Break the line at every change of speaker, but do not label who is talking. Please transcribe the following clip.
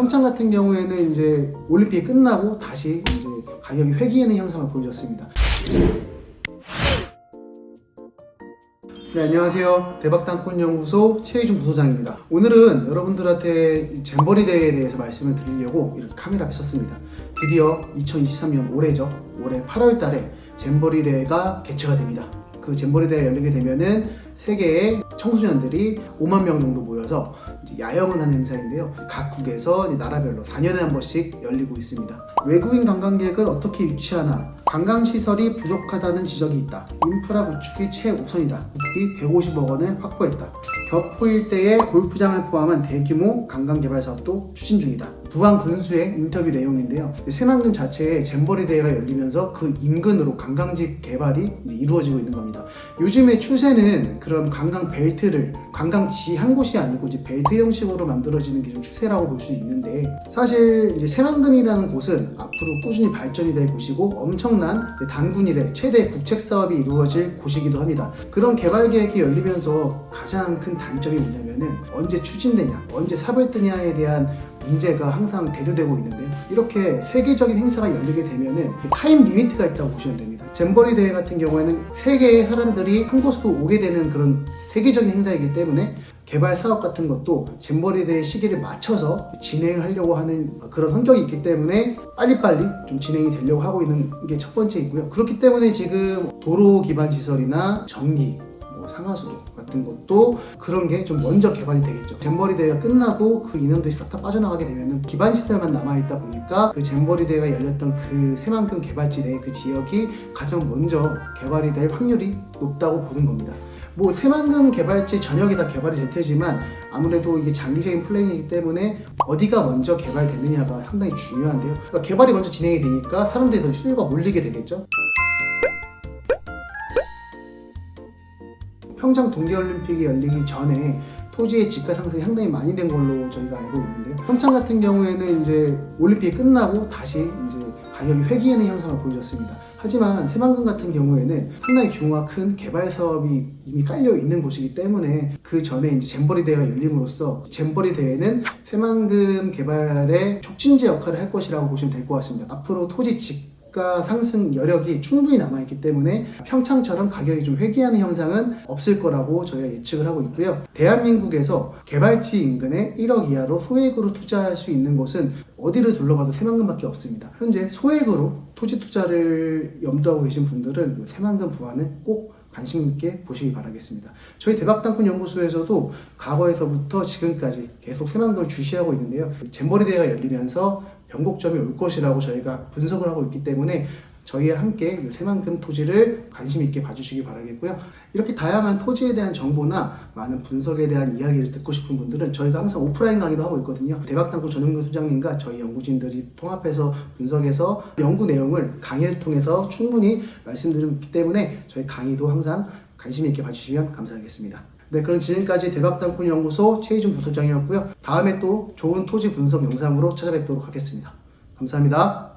평창 같은 경우에는 이제 올림픽이 끝나고 다시 이제 가격이 회귀하는 현상을 보여줬습니다. 네, 안녕하세요. 대박땅꾼연구소 최희준 부소장입니다. 오늘은 여러분들한테 이 잼버리 대회에 대해서 말씀을 드리려고 이렇게 카메라 앞에 섰습니다. 드디어 2023년 올해죠. 올해 8월 달에 잼버리 대회가 개최가 됩니다. 그 잼버리 대회가 열리게 되면은 세계의 청소년들이 5만 명 정도 모여서 야영을 하는 행사인데요. 각 국에서 이제 나라별로 4년에 한 번씩 열리고 있습니다. 외국인 관광객을 어떻게 유치하나 관광시설이 부족하다는 지적이 있다. 인프라 구축이 최우선이다. 국비 150억 원을 확보했다. 격포 일대의 골프장을 포함한 대규모 관광개발 사업도 추진 중이다. 부안 군수의 인터뷰 내용인데요. 새만금 자체에 잼버리 대회가 열리면서 그 인근으로 관광지 개발이 이루어지고 있는 겁니다. 요즘의 추세는 그런 관광 벨트를 관광지 한 곳이 아니고 이제 벨트 형식으로 만들어지는 게 좀 추세라고 볼 수 있는데 사실 이제 새만금이라는 곳은 앞으로 꾸준히 발전이 될 곳이고 엄청난 이제 단군 이래 최대 국책 사업이 이루어질 곳이기도 합니다. 그런 개발 계획이 열리면서 가장 큰 단점이 뭐냐면은 언제 추진되냐, 언제 삽을 뜨냐에 대한 문제가 항상 대두되고 있는데요. 이렇게 세계적인 행사가 열리게 되면은 타임 리미트가 있다고 보시면 됩니다. 잼버리 대회 같은 경우에는 세계의 사람들이 한 곳으로 오게 되는 그런 세계적인 행사이기 때문에 개발 사업 같은 것도 잼버리 대회 시기를 맞춰서 진행을 하려고 하는 그런 환경이 있기 때문에 빨리빨리 좀 진행이 되려고 하고 있는 게 첫 번째 있고요. 그렇기 때문에 지금 도로 기반 시설이나 전기, 뭐 상하수도 같은 것도 그런 게 좀 먼저 개발이 되겠죠. 잼버리 대회가 끝나고 그 인원들이 싹 다 빠져나가게 되면 기반 시설만 남아있다 보니까 그 잼버리 대회가 열렸던 그 새만금 개발지대 그 지역이 가장 먼저 개발이 될 확률이 높다고 보는 겁니다. 뭐 새만금 개발지 전역이 다 개발이 될 테지만 아무래도 이게 장기적인 플랜이기 때문에 어디가 먼저 개발되느냐가 상당히 중요한데요. 그러니까 개발이 먼저 진행이 되니까 사람들이 더 수요가 몰리게 되겠죠. 평창 동계올림픽이 열리기 전에 토지의 집가 상승이 상당히 많이 된 걸로 저희가 알고 있는데요. 평창 같은 경우에는 이제 올림픽이 끝나고 다시 이제 가격이 회귀하는 현상을 보여줬습니다. 하지만 새만금 같은 경우에는 상당히 규모가 큰 개발 사업이 이미 깔려 있는 곳이기 때문에 그 전에 이제 잼버리 대회가 열림으로써 잼버리 대회는 새만금 개발의 촉진제 역할을 할 것이라고 보시면 될 것 같습니다. 앞으로 토지 집 가 상승 여력이 충분히 남아있기 때문에 평창처럼 가격이 좀 회귀하는 현상은 없을 거라고 저희가 예측을 하고 있고요. 대한민국에서 개발지 인근에 1억 이하로 소액으로 투자할 수 있는 곳은 어디를 둘러봐도 새만금밖에 없습니다. 현재 소액으로 토지 투자를 염두하고 계신 분들은 새만금 부안을 꼭 관심 있게 보시기 바라겠습니다. 저희 대박땅꾼 연구소에서도 과거에서부터 지금까지 계속 새만금을 주시하고 있는데요. 잼버리 대회가 열리면서 변곡점이 올 것이라고 저희가 분석을 하고 있기 때문에 저희와 함께 이 새만금 토지를 관심 있게 봐주시기 바라겠고요. 이렇게 다양한 토지에 대한 정보나 많은 분석에 대한 이야기를 듣고 싶은 분들은 저희가 항상 오프라인 강의도 하고 있거든요. 대박당구 전용교 소장님과 저희 연구진들이 통합해서 분석해서 연구 내용을 강의를 통해서 충분히 말씀드리기 때문에 저희 강의도 항상 관심 있게 봐주시면 감사하겠습니다. 네, 그럼 지금까지 대박땅꾼 연구소 최희준 부소장이었고요. 다음에 또 좋은 토지 분석 영상으로 찾아뵙도록 하겠습니다. 감사합니다.